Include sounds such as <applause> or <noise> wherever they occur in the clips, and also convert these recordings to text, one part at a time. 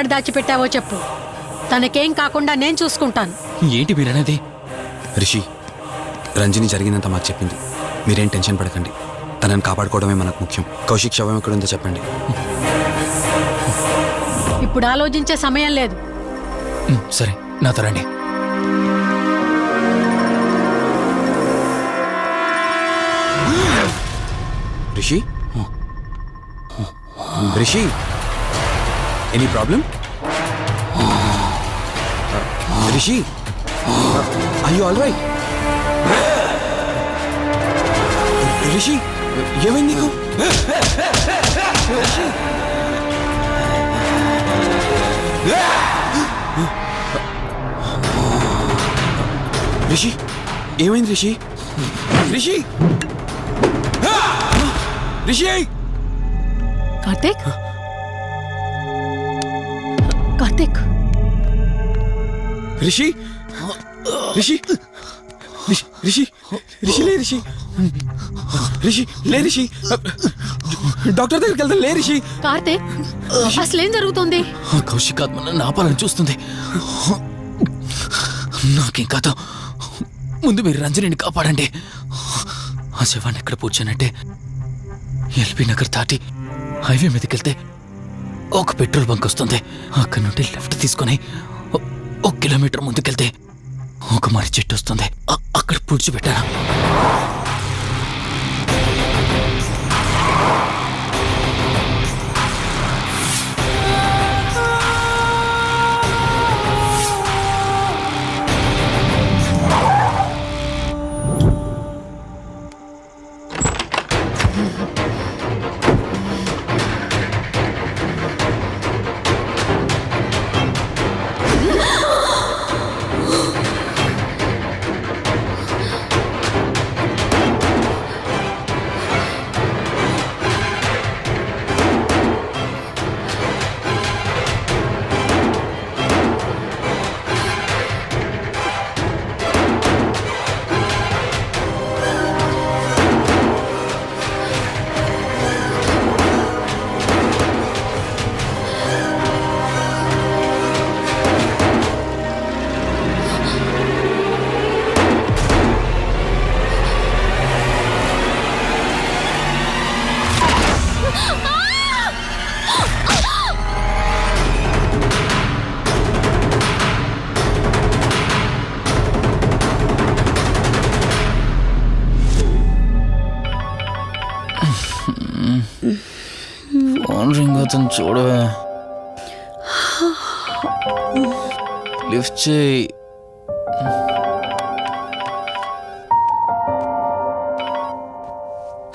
ఎక్కడ దాచిపెట్టావో చెప్పు. తనకేం కాకుండా నేను చూసుకుంటాను. ఏంటి మీరనేది రిషి రంజని జరిగిందంతా మాకు చెప్పింది. మీరేం టెన్షన్ పడకండి. తనని కాపాడుకోవడమే మనకు ముఖ్యం. కౌశిక్ శవం ఎక్కడుందో చెప్పండి. ఇప్పుడు ఆలోచించే సమయం లేదు. సరే నాతో రండి. రిషి? రిషి? ఎనీ ప్రాబ్లం రిషి అయ్యో ఆల్ రైట్ రిషి ఏమైంది నీకు. రిషి ఏమైంది రిషి రిషి రిషి కార్తీక్ కార్తీక్ రిషి రిషి రిషి రిషి రిషి లే రిషి రిషి లే రిషి డాక్టర్ దగ్గరికి వెళ్తాం లే రిషి కార్తీక్ అసలేం జరుగుతుంది? ఆ కౌశిక్ ఆత్మ నన్ను ఆపాలని చూస్తుంది. నాకేం కాదు. ముందు మీరు రంజనిని కాపాడండి. ఆ శవాన్ని ఎక్కడ పూడ్చానంటే ఎల్బీ నగర్ దాటి హైవే మీదకి వెళ్తే ఒక పెట్రోల్ బంక్ వస్తుంది. అక్కడ నుండి లెఫ్ట్ తీసుకొని ఓ- ఒక కిలోమీటర్ ముందుకెళ్తే ఒక మరి చెట్టు వస్తుంది. అక్కడ పూడ్చిపెట్టాను.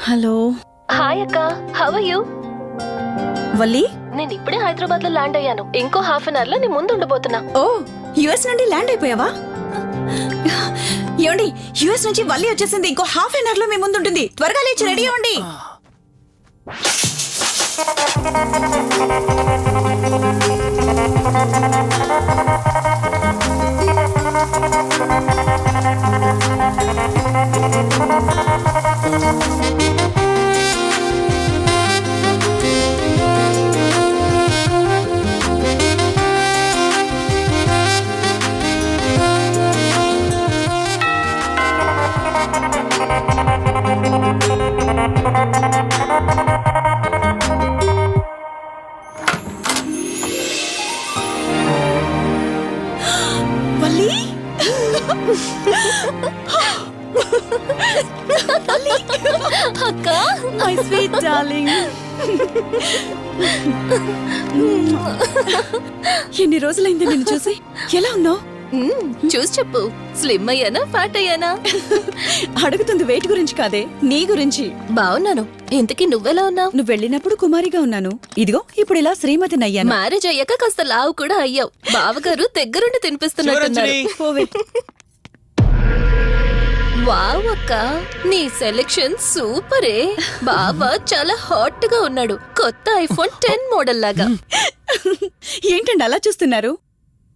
హలో. హాయ్ అక్క హౌ ఆర్ యూ వల్లి? నేను ఇప్పుడే హైదరాబాద్లో ల్యాండ్ అయ్యాను. ఇంకో హాఫ్ అన్ అవర్లో నీ ముందు ఉండబోతున్నా. ఓ యుఎస్ నుండి ల్యాండ్ అయిపోయావా? ఏమండి యుఎస్ నుంచి వల్లి వచ్చేసింది. ఇంకో హాఫ్ అన్ అవర్లో మీ ముందు ఉంటుంది. త్వరగా లేచి రెడీ అవ్వండి. వల్లి <laughs> అక్క మై స్వీట్ డార్లింగ్ ఎన్ని రోజులైంది నిన్ను చూసి? ఎలా ఉన్నావు? చూసి చెప్పు. స్లిమ్ అయ్యానా ఫ్యాట్ అయ్యానా? అడుగుతుంది వెయిట్ గురించి కాదే నీ గురించి. బాగున్నాను ఇంతకీ నువ్వెలా ఉన్నావు? నువ్వు వెళ్ళినప్పుడు కుమారిగా ఉన్నాను. ఇదిగో ఇప్పుడు ఇలా శ్రీమతిని అయ్యాను. మ్యారేజ్ అయ్యాక కాస్త లావు కూడా అయ్యావు. బావగారు దగ్గరుండి తినిపిస్తున్నట్టున్నారు. పోవే. వావ్ అక్క నీ సెలెక్షన్ సూపరే బావ చాలా హాట్గా ఉన్నాడు. కొత్త ఐఫోన్ టెన్ మోడల్ లాగా. ఏంటండి అలా చూస్తున్నారు?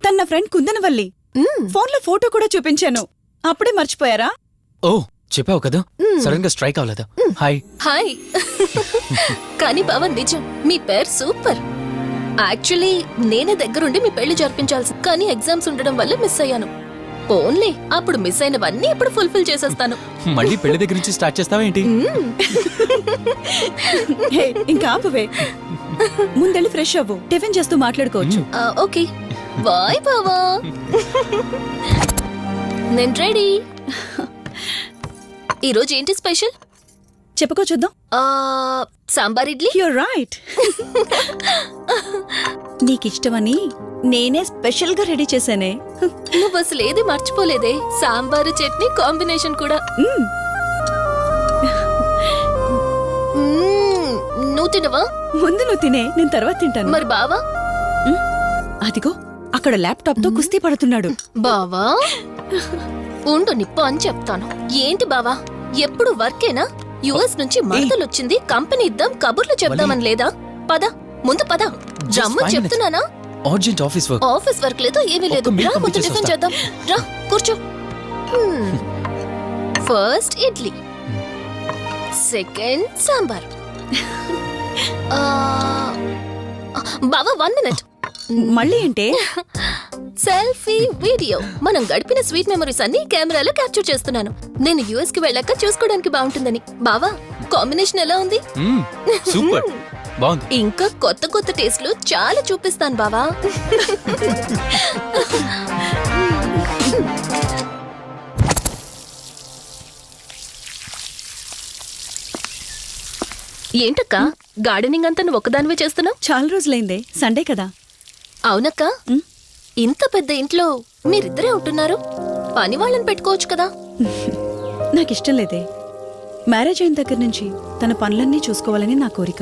తన నా ఫ్రెండ్ కుందనవల్లి. ఫోన్లో ఫోటో కూడా చూపించాను. అప్పుడే మర్చిపోయారా? ఓ చెప్పావు కదా? సడన్గా స్ట్రైక్ అవ్వలేదు? హాయ్ హాయ్ కానీ బావ నిజం. మీ పేరు సూపర్ యాక్చువల్లీ నేనే దగ్గరుండి మీ పెళ్ళి జరిపించాల్సి కానీ ఎగ్జామ్స్ ఉండడం వల్ల మిస్ అయ్యాను. ఓన్లీ అప్పుడు మిస్ అయినవన్నీ ఇప్పుడు ఫుల్ఫిల్ చేసేస్తాను. మళ్ళీ పెళ్ళి దగ్గర నుంచి స్టార్ట్ చేస్తావా ఏంటి? హే, ఇంకా ఆపువే. ముందెళ్ళి ఫ్రెష్ అవ్వు. టిఫిన్ చేస్తూ మాట్లాడుకోవచ్చు. ఆ, ఓకే. బాయ్ బావా. నేను రెడీ. ఈరోజు ఏంటి స్పెషల్? చెప్పుకో చూద్దాం. ఆ, సాంబార్ ఇడ్లీ? యూర్ రైట్ <laughs> నీకిష్టమని నేనే స్పెషల్గా రెడీ చేశానే. నువ్వు అసలు ఏది మర్చిపోలేదే? సాంబారు చట్నీ కాంబినేషన్ కూడా. మ్మ్. మ్మ్, నువ్వు తినవా? ముందు నువ్వు తినే నేను తర్వాత తింటాను. మరి బావా? అదిగో అక్కడ ల్యాప్టాప్తో కుస్తీ పడుతున్నాడు. బావా? ఉండు నిప్పు అని చెప్తాను. ఏంటి బావా? ఎప్పుడు వర్కేనా? యుఎస్ నుంచి మరదలు వచ్చింది కంపెనీ ఇద్దాం కబుర్లు చెప్దామని లేదా? పద ముందు పద. Minutes. చెప్తున్నానా? Urgent office work office work లేదు ఏమీ లేదు. రా ముందు టిఫిన్ చేద్దాం. రా కూర్చో. ఫస్ట్ ఇడ్లీ. సెకండ్ సాంబార్. ఆ, బావా వన్ మినిట్ మళ్ళీ అంటే సెల్ఫీ వీడియో మనం గడిపిన స్వీట్ మెమరీస్ అన్ని కెమెరాలో క్యాప్చర్ చేస్తున్నాను. నేను యుఎస్కి వెళ్ళాక చూసుకోవడానికి బాగుంటుందని బావా కాంబినేషన్ ఎలా ఉంది? సూపర్ బాగుంది. ఇంకా కొత్త కొత్త టేస్ట్లు చాలా చూపిస్తాను బావా. ఏంటక్క గార్డెనింగ్ అంతా నువ్వు ఒకదానివే చేస్తున్నావు? చాలా రోజులైందే సండే కదా. అవునక్క. ఉమ్. ఇంత పెద్ద ఇంట్లో మీరిద్దరే ఉంటున్నారు. పని వాళ్ళని పెట్టుకోవచ్చు కదా. <laughs> నాకు ఇష్టం లేదే. మ్యారేజ్ అయిన దగ్గర నుంచి తన పనులన్నీ చూసుకోవాలని నా కోరిక.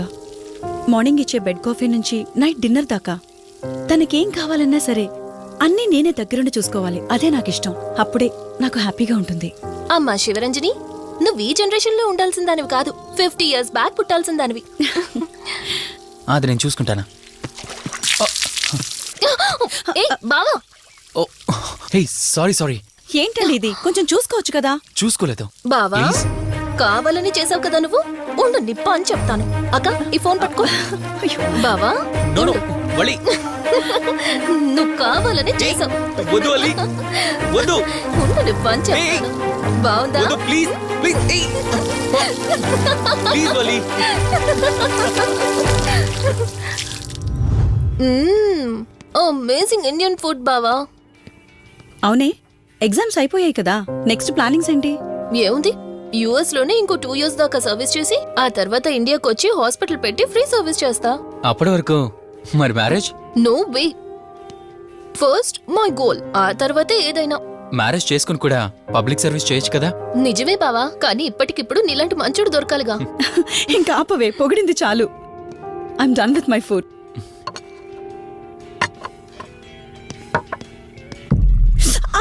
మార్నింగ్ ఇచ్చే బెడ్ కాఫీ నుంచి నైట్ డిన్నర్ దాకా. తనకేం కావాలన్నా సరే అన్నీ నేనే దగ్గరుండి చూసుకోవాలి. అదే నాకు ఇష్టం అప్పుడే నాకు హ్యాపీగా ఉంటుంది. అమ్మా శివరంజని నువ్వు ఈ జనరేషన్లో ఉండాల్సిన దానివి కాదు. ఫిఫ్టీ ఇయర్స్ బ్యాక్ పుట్టాల్సిన దానివి అది నేను చూసుకుంటానా? ఏ బావా? Oh hey sorry sorry. ఏంటండి ఇది? కొంచెం చూసుకోవచ్చు కదా? చూసుకోలేదు. బావా. కావాలని చేసావు కదా నువ్వు? ఉండు నిప్ప అని చెప్తాను. అక్క ఈ ఫోన్ పట్టుకో. బావా. No no Valli. నువ్వు కావాలని చేసావు. వద్దు వలి. వద్దు. ఉండు నిప్ప అని చెప్తాను. బావుందా? వద్దు please please please Valli. Amazing Indian food బావా. అవునే ఎగ్జామ్స్ అయిపోయాయి కదా. నెక్స్ట్ ప్లానింగ్స్ ఏంటి? ఏముంది? యుఎస్లోనే ఇంకో టూ ఇయర్స్ దాకా సర్వీస్ చేసి ఆ తర్వాత ఇండియాకి వచ్చి హాస్పిటల్ పెట్టి ఫ్రీ సర్వీస్ చేస్తా. అప్పటి వరకు? మరి marriage no way first my goal ఆ తర్వాతే ఏదైనా. మ్యారేజ్ చేసుకుని కూడా పబ్లిక్ సర్వీస్ చేయొచ్చు కదా? నిజమే బావా కానీ ఇప్పటికిప్పుడు నీలాంటి మంచుడు దొరకాలిగా. <laughs> ఇంకా ఆపవే పొగిడింది చాలు. I'm done with my food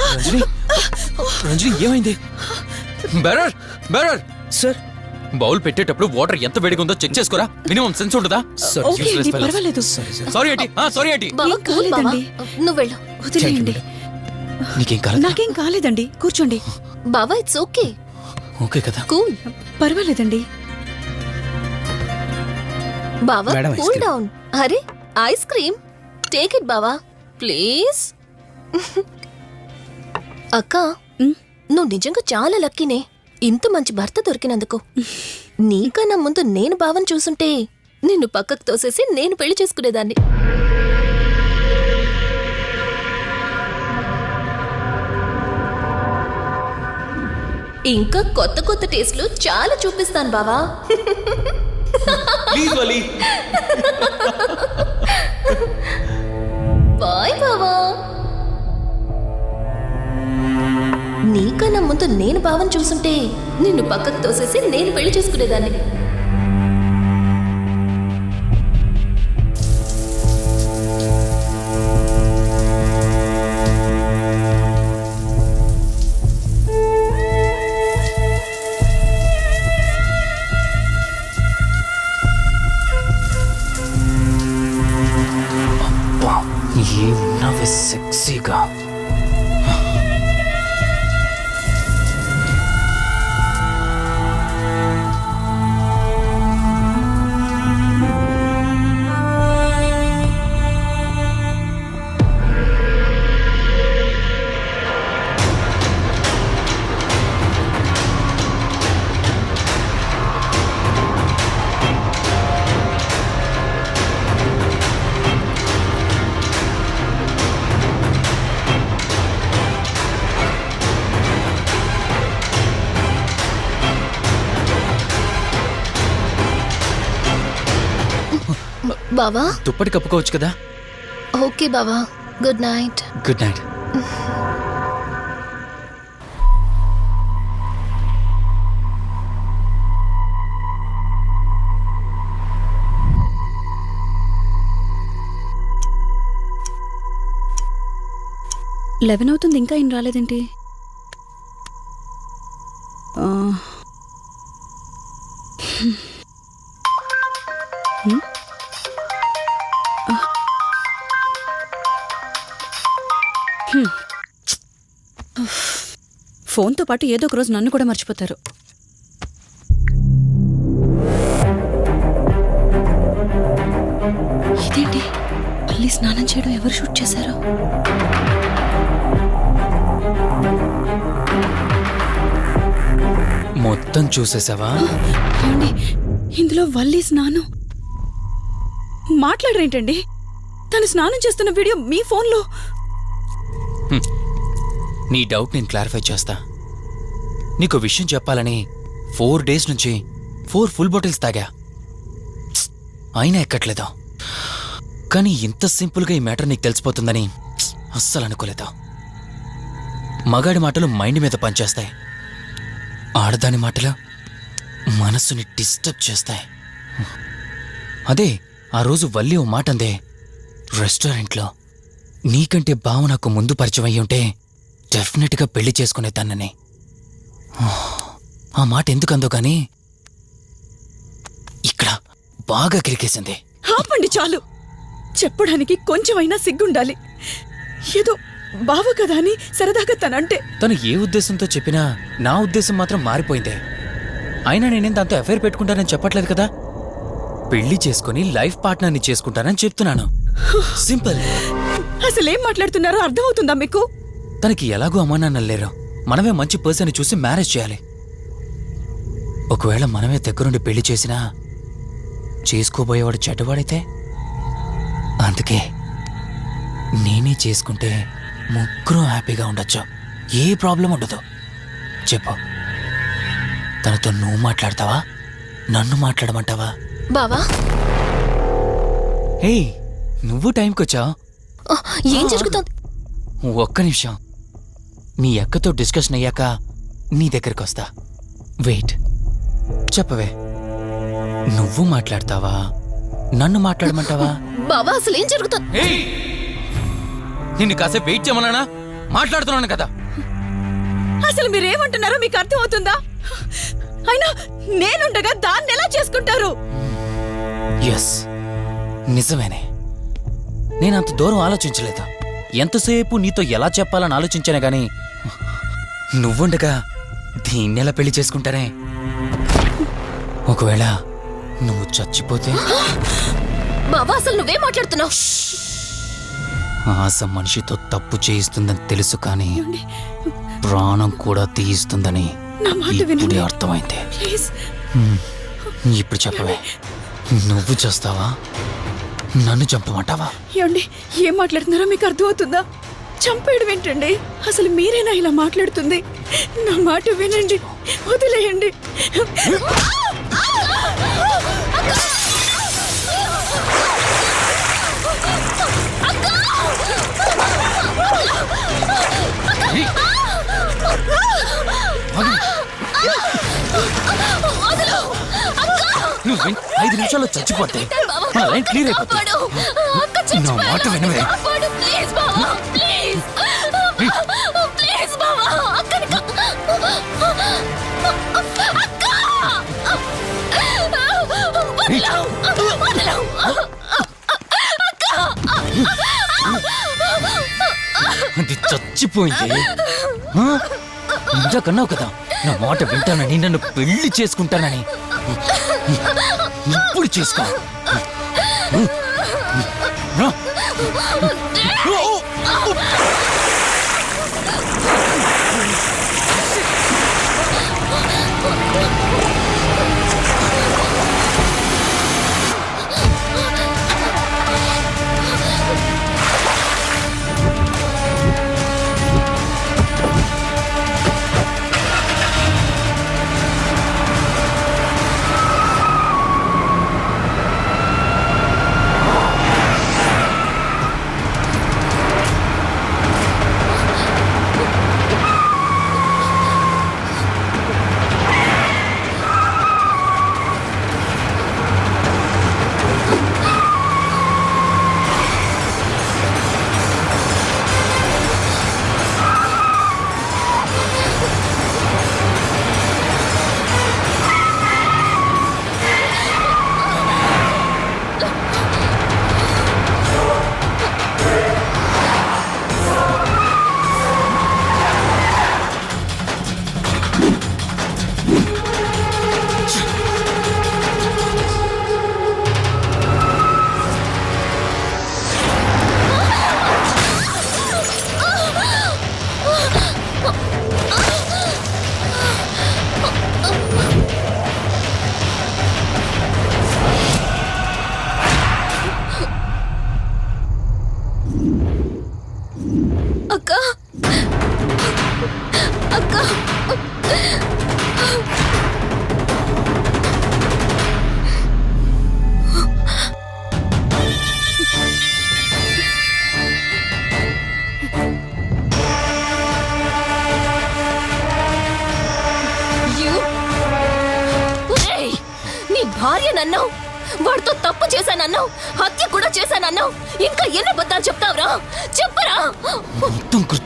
Ranjani Ranjani ఏమైంది? Bearer bearer. సార్. బౌల్ పెట్టేటప్పుడు వాటర్ ఎంత వేడిగా ఉందో చెక్ చేసుకోరా? మినిమం సెన్స్ ఉండదా? ఓకే అండి పర్వాలేదు. సారీ ఏంటి సారీ ఏంటి బావా ఏం కూల్ బావా కాలేదండి. నువ్వు వెళ్ళు. వదిలేయండి. నీకేం కాలేదు? నాకేం కాలేదండి. కూర్చోండి. బావా ఇట్స్ ఓకే ఓకే కదా. కూల్. పర్వాలేదండి. బావా కూల్. డౌన్ అరే ఐస్ క్రీమ్ టేక్ ఇట్ బావా. ప్లీజ్ <laughs> అక్క నువ్వు నిజంగా చాలా లక్కీనే. ఇంత మంచి భర్త దొరికినందుకు. నీకన్నా ముందు నేను భావం చూసుంటే నిన్ను పక్కకు తోసేసి నేను పెళ్ళి చేసుకునేదాన్ని. ఇంకా కొత్త కొత్త టేస్ట్లు చాలా చూపిస్తాను బావా. బాయ్ బావా. నీకన్నా ముందు నేను భావం చూసుంటే నిన్ను పక్కకు తోసేసి నేను పెళ్ళి చేసుకునేదాన్ని. బావా? దుప్పటి కప్పుకోవచ్చు కదా? ఓకే బావా. Good night. Good night. Eleven అవుతుంది ఇంకా ఏం రాలేదేంటి? ఫోన్తో పాటు ఏదో ఒక రోజు నన్ను కూడా మర్చిపోతారు. ఇదేంటి? మళ్ళీ స్నానం చేయడం ఎవరు షూట్ చేశారు? మొత్తం చూసేసావా? ఏమండి? ఇందులో వల్లి స్నానం. మాట్లాడరేంటండి? తను స్నానం చేస్తున్న వీడియో మీ ఫోన్లో. నీ డౌట్ నేను క్లారిఫై చేస్తా. నీకు విషయం చెప్పాలని ఫోర్ డేస్ నుంచి ఫోర్ ఫుల్ బాటిల్స్ తాగా. అయినా ఎక్కట్లేదు? కానీ ఇంత సింపుల్గా ఈ మ్యాటర్ నీకు తెలిసిపోతుందని అస్సలు అనుకోలేదు? మగాడి మాటలు మైండ్ మీద పనిచేస్తాయి. ఆడదాని మాటలు మనస్సుని డిస్టర్బ్ చేస్తాయి. అదే ఆ రోజు వల్లి ఓ మాట అందే రెస్టారెంట్లో నీకంటే బావ నాకు ముందు పరిచయం అయ్యి ఉంటే డెఫినెట్గా పెళ్ళి చేసుకునేదాన్నని ఆ మాట ఎందుకు అందో కానీ ఇక్కడ బాగా కిరికేసింది. ఆపండి చాలు. చెప్పడానికి కొంచెమైనా సిగ్గుండాలి. ఏదో బావ కదా అని సరదాగా తనంటే. తను ఏ ఉద్దేశంతో చెప్పినా నా ఉద్దేశం మాత్రం మారిపోయిందే. అయినా నేనేం దాంతో ఎఫైర్ పెట్టుకుంటానని చెప్పట్లేదు కదా? పెళ్ళి చేసుకుని లైఫ్ పార్ట్నర్ని చేసుకుంటానని చెప్తున్నాను. సింపుల్. అసలేం మాట్లాడుతున్నారో అర్థమవుతుందా మీకు? తనకి ఎలాగో అమ్మానాన్నలు లేరు. మనమే మంచి పర్సన్ చూసి మ్యారేజ్ చేయాలి. ఒకవేళ మనమే దగ్గరుండి పెళ్ళి చేసినా చేసుకోబోయేవాడు చెడ్డవాడైతే? అందుకే నేనే చేసుకుంటే ముగ్గురు హ్యాపీగా ఉండొచ్చు. ఏ ప్రాబ్లం ఉండదు. చెప్పు. తనతో నువ్వు మాట్లాడతావా? నన్ను మాట్లాడమంటావా? బావా? హే నువ్వు టైంకి వచ్చావు ఏం జరుగుతోంది? ఒక్క నిమిషం. మీ అక్కతో డిస్కషన్ అయ్యాక నీ దగ్గరికి వస్తా. వెయిట్. చెప్పవే. నువ్వు మాట్లాడతావా? నన్ను మాట్లాడమంటావా? <laughs> బావా అసలు ఏం జరుగుతోంది? నిన్ను కాసేపు వెయిట్ చేయమన్నానా? మాట్లాడుతున్నాను కదా. అసలు మీరేమంటున్నారో మీకు అర్థమవుతుందా? అయినా నేనుండగా దాన్ని ఎలా చేసుకుంటారు? ఎస్ నిజమేనే. నేను అంత దూరం ఆలోచించలేదు? ఎంతసేపు నీతో ఎలా చెప్పాలని ఆలోచించానే గాని నువ్వుండగా దీన్ని ఎలా పెళ్ళి చేసుకుంటానే ఒకవేళ నువ్వు చచ్చిపోతే? బావా అసలు నువ్వే మాట్లాడుతున్నావు? ఆశ మనిషితో తప్పు చేయిస్తుందని తెలుసు కానీ ప్రాణం కూడా తీయిస్తుందని ఇప్పుడే. అర్థమైంది. ఇప్పుడు చెప్పవే. నువ్వు చేస్తావా? నన్ను చంపమంటావా? ఏమండి? ఏం మాట్లాడుతున్నారో మీకు అర్థమవుతుందా? చంపేయడం ఏంటండి? అసలు మీరేనా ఇలా మాట్లాడుతుంది? నా మాట వినండి వదిలేయండి. నువ్వు ఐదు నిమిషాల్లో చచ్చిపోతే మన లైన్ క్లియర్ అయిపోతుంది. నా. మాట వినవే. ఆ? ఇందాకన్నావు కదా నా మాట వింటానని నన్ను పెళ్ళి చేసుకుంటానని. ఇప్పుడు చేసుకో.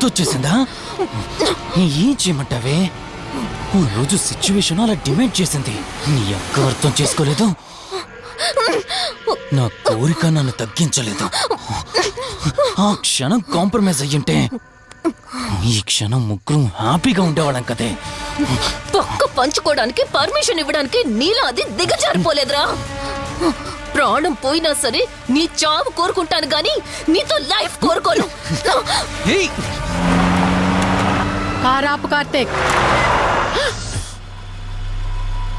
గుర్తొచ్చేసిందా ఏం చేయమంటావే? ఓ రోజు సిచ్యువేషన్ అలా డిమాండ్ చేసింది. నీ అక్క అర్థం చేసుకోలేదు. నా కోరిక నన్ను తగ్గించలేదు. ఆ క్షణం కాంప్రమైజ్ అయ్యుంటే ఈ క్షణం ముగ్గురు హ్యాపీగా ఉండేవాళ్ళం కదే. పక్క పంచుకోవడానికి పర్మిషన్ ఇవ్వడానికి నీలా అది దిగజారిపోలేదురా. ప్రాణం పోయినా సరే నీ చావు కోరుకుంటాను గాని నీతో లైఫ్ కోరుకోను! కారాపు కార్తీక్.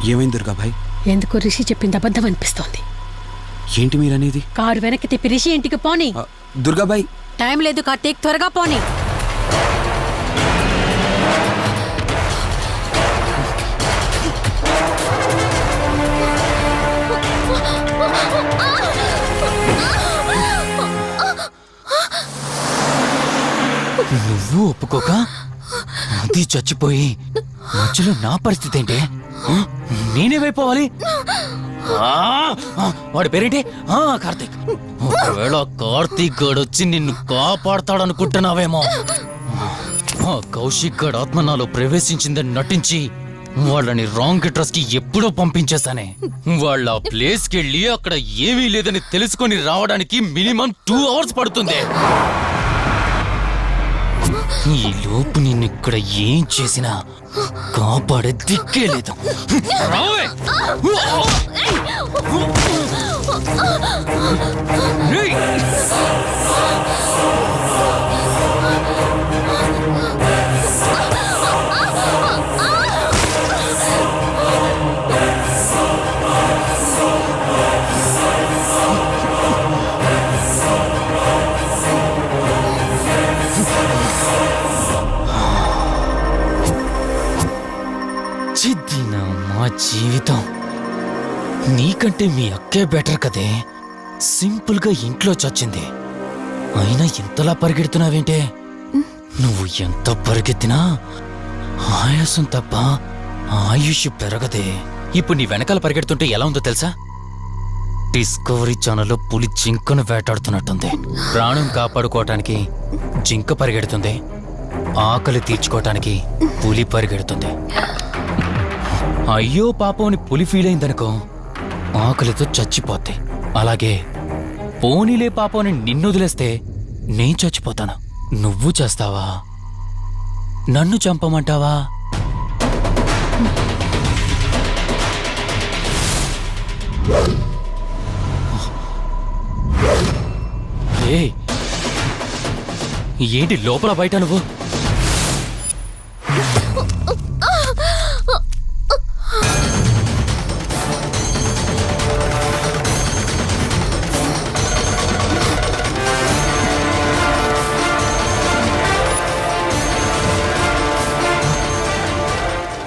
ఏమైంది దుర్గా భాయ్? ఎందుకు రిషి చెప్పింది అబద్ధం అనిపిస్తోంది. ఏంటి మీరనేది? కారు వెనక్కి తిప్పి రిషి ఇంటికి పోని. ఆ, దుర్గా భాయ్. టైం లేదు కార్తీక్ త్వరగా పోని. నువ్వు ఒప్పుకోక? అది చచ్చిపోయి మధ్యలో నా పరిస్థితి ఏంటి? నేనేమైపోవాలి వాడి పేరేంటి? ఆ, కార్తీక్. ఒకవేళ కార్తీక్ గడు వచ్చి నిన్ను కాపాడతాడనుకుంటున్నావేమో. కౌశిక్ గడ్ ఆత్మ నాలో ప్రవేశించిందని నటించి వాళ్ళని రాంగ్ అడ్రస్కి ఎప్పుడో పంపించేశానే. వాళ్ళ ప్లేస్ కెళ్ళి వెళ్ళి అక్కడ ఏమీ లేదని తెలుసుకొని రావడానికి మినిమం టూ అవర్స్ పడుతుంది. ఈ లోపు నిన్ను ఇక్కడ ఏం చేసినా కాపాడే దిక్కే లేదు. రావే! కంటే మీ అక్కే బెటర్ కదే. సింపుల్గా ఇంట్లో చచ్చింది. అయినా ఇంతలా పరిగెడుతున్నావేంటే? నువ్వు ఎంత పరిగెత్తినా ఆయాసం తప్ప ఆయుష్ పెరగదే. ఇప్పుడు నీ వెనకాల పరిగెడుతుంటే ఎలా ఉందో తెలుసా? డిస్కవరీ ఛానల్లో పులి జింకను వేటాడుతున్నట్టుంది. ప్రాణం కాపాడుకోవటానికి జింక పరిగెడుతుంది. ఆకలి తీర్చుకోవటానికి పులి పరిగెడుతుంది. అయ్యో పాపం అని పులి ఫీల్ అయిందనుకో ఆకలితో చచ్చిపోతాయి అలాగే పోనీలే పాపం అని నిన్ను వదిలేస్తే నేను చచ్చిపోతాను. నువ్వు చేస్తావా? నన్ను చంపమంటావా? ఏంటి లోపల బయట నువ్వు?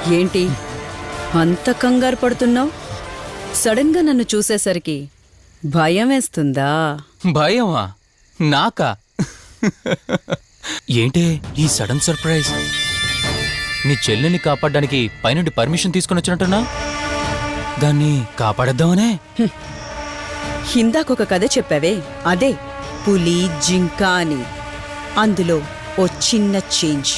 ఏంటి? అంత కంగారు పడుతున్నావు? సడన్గా నన్ను చూసేసరికి భయం వేస్తుందా? భయమా? నాకా? ఏంటే ఈ సడన్ సర్ప్రైజ్? నీ చెల్లెల్ని కాపాడడానికి పైనుండి పర్మిషన్ తీసుకుని వచ్చినట్టున్నా? దాన్ని కాపాడేద్దామనే? ఇందాకొక కథ చెప్పావే అదే పులి జింక అని. అందులో ఓ చిన్న చేంజ్.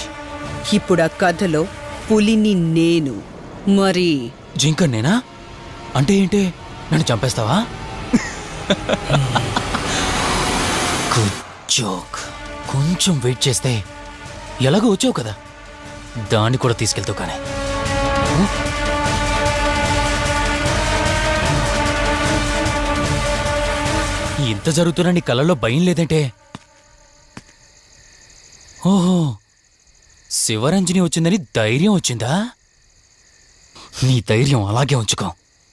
ఇప్పుడు ఆ కథలో పులిని నేను. మరి? జింక నేనా? అంటే ఏంటి? నన్ను చంపేస్తావా? జోక్. కొంచెం వెయిట్ చేస్తే ఎలాగో వచ్చావు కదా? దాన్ని కూడా తీసుకెళ్తావు కానీ. ఇంత జరుగుతున్నా నీ కళ్ళలో భయం లేదంటే? ఓహో. శివరంజని వచ్చిందని ధైర్యం వచ్చిందా? నీ ధైర్యం అలాగే ఉంచుకో.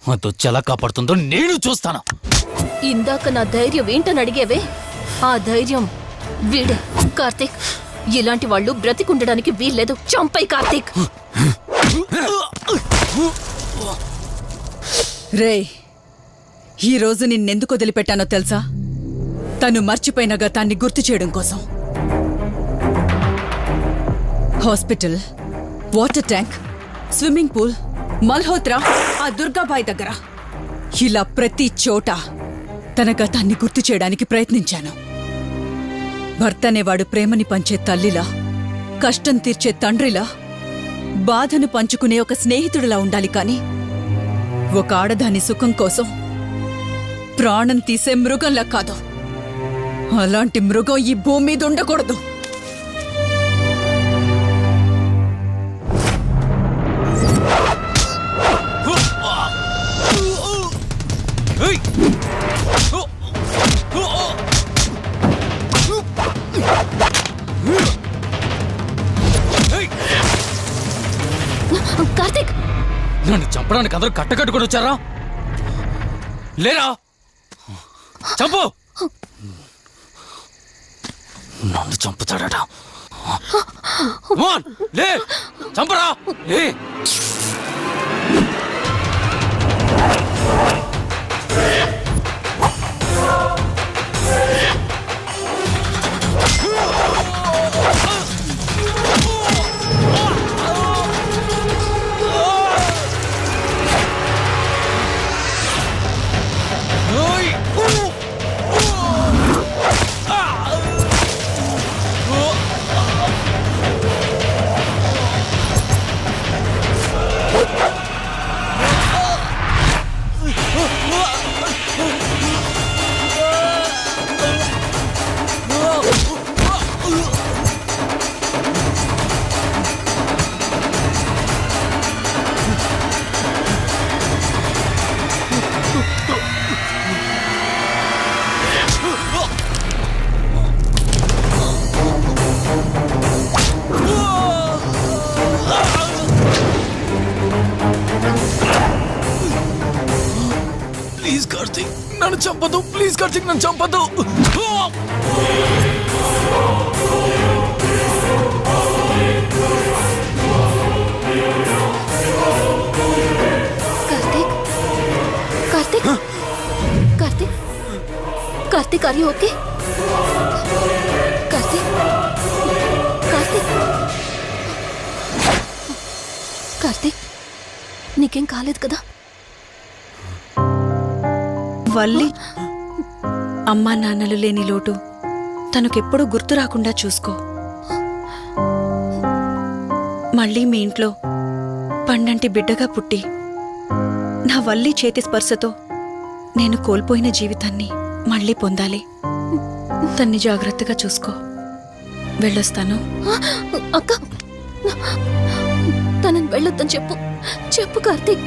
అదొచ్చి ఎలా కాపాడుతుందో నేను చూస్తాను. ఇందాక నా ధైర్యం ఏంటని అడిగేవే? ఆ ధైర్యం వీడే కార్తీక్. ఇలాంటి వాళ్ళు బ్రతికుండడానికి వీల్లేదు. చంపై కార్తీక్. రే ఈ రోజు నిన్నెందుకు వదిలిపెట్టానో తెలుసా? తను మర్చిపోయిన గతాన్ని గుర్తు చేయడం కోసం. Hospital water tank swimming pool Malhotra ఆ దుర్గాబాయ్ దగ్గర. ఇలా ప్రతి చోట తన గతాన్ని గుర్తు చేయడానికి ప్రయత్నించాను. భర్త అనేవాడు ప్రేమని పంచే తల్లిలా కష్టం తీర్చే తండ్రిలా బాధను పంచుకునే ఒక స్నేహితుడిలా ఉండాలి కానీ ఒక ఆడదాని సుఖం కోసం ప్రాణం తీసే మృగంలా కాదు. అలాంటి మృగం ఈ భూమి మీద ఉండకూడదు. నన్ను చంపడానికి అందరూ కట్టకట్టుకుని వచ్చారా? లేరా? చంపు! నన్ను చంపుతాడట. లే చంపరా. లే. Oh! కార్తీక్ నీకేం కాలేదు కదా? వల్లి అమ్మా నాన్నలు లేని లోటు తనకెప్పుడూ గుర్తు రాకుండా చూసుకో. మళ్ళీ మీ ఇంట్లో పండంటి బిడ్డగా పుట్టి నా వల్లి చేతి స్పర్శతో నేను కోల్పోయిన జీవితాన్ని మళ్ళీ పొందాలి. తన్ని జాగ్రత్తగా చూసుకో. వెళ్ళొస్తాను. అక్క వెళ్ళొద్దని చెప్పు. చెప్పు కార్తీక్.